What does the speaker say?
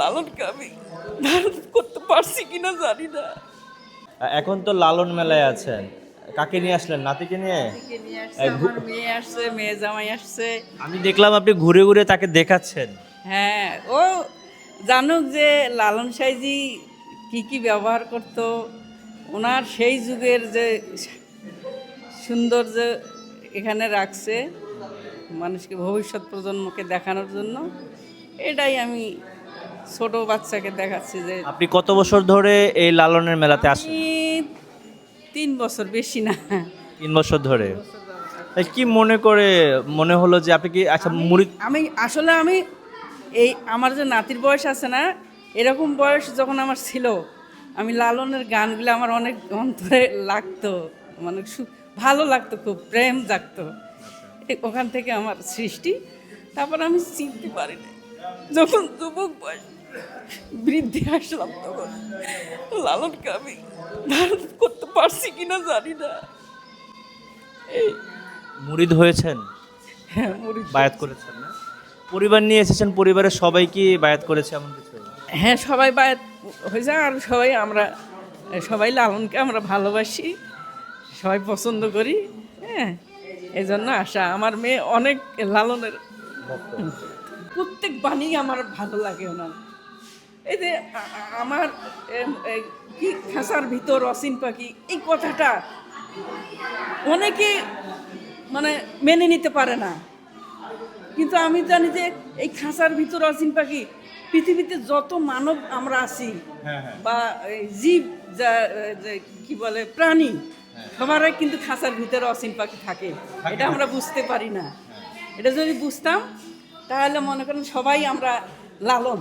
লালনকে আমি ধারণ করতে পারছি কিনা জানি না। এখন তো লালন মেলায় আছেন। কাকে নিয়ে আসলেন? নাতিকে নিয়ে? মেয়ে আসছে মেয়ে জামাই আসছে। আমি দেখলাম আপনি ঘুরে ঘুরে তাকে দেখাচ্ছেন। হ্যাঁ ও জানুক যে লালন সাইজি কি কি ব্যবহার করত ওনার সেই যুগের যে সৌন্দর্য এখানে রাখছে মানুষকে ভবিষ্যৎ প্রজন্মকে দেখানোর জন্য। এটাই আমি ছোট বাচ্চাকে দেখাচ্ছি যে আপনি কত বছর ধরে এই লালনের মেলাতে আসেন? তিন বছর বেশি না। তিন বছর ধরে। কি মনে করে মনে হলো যে আপনি কি আচ্ছা মুড়ি আমি আসলে আমি এই আমার যে নাতির বয়স আছে না এরকম বয়স যখন আমার ছিল আমি লালনের গানগুলো আমার অনেক অন্তরে লাগতো মানে ভালো লাগতো খুব প্রেম জাগতো। ওখান থেকে আমার সৃষ্টি। তারপর আমি চিনতে পারি না যখন যুবক বয়স বৃদ্ধি আসলাম তখন লালনকে আমি ধারণ করতে পারছি কিনা জানি না। এই মুড়িদ হয়েছেন? হ্যাঁ মরি বায়াত করেছেন না? পরিবার নিয়ে এসেছেন পরিবারের সবাই কি বায়াত করেছে এমন কিছু? হ্যাঁ সবাই বায়াত হয়েছে আর সবাই আমরা সবাই লালনকে আমরা ভালোবাসি সবাই পছন্দ করি হ্যাঁ এই জন্য আশা। আমার মেয়ে অনেক লালনের প্রত্যেক বাণী আমার ভালো লাগে ওনার। এই যে আমার কি খাঁচার ভিতর অসীন পাখি এই কথাটা অনেকে মানে মেনে নিতে পারে না। কিন্তু আমি জানি যে এই খাঁচার ভিতর অসীম পাখি পৃথিবীতে যত মানব আমরা আছি বা এই জীব যা কি বলে প্রাণী সবারই কিন্তু খাঁচার ভিতরে অসীম পাখি থাকে। এটা আমরা বুঝতে পারি না। এটা যদি বুঝতাম তাহলে মনে করেন সবাই আমরা লালন।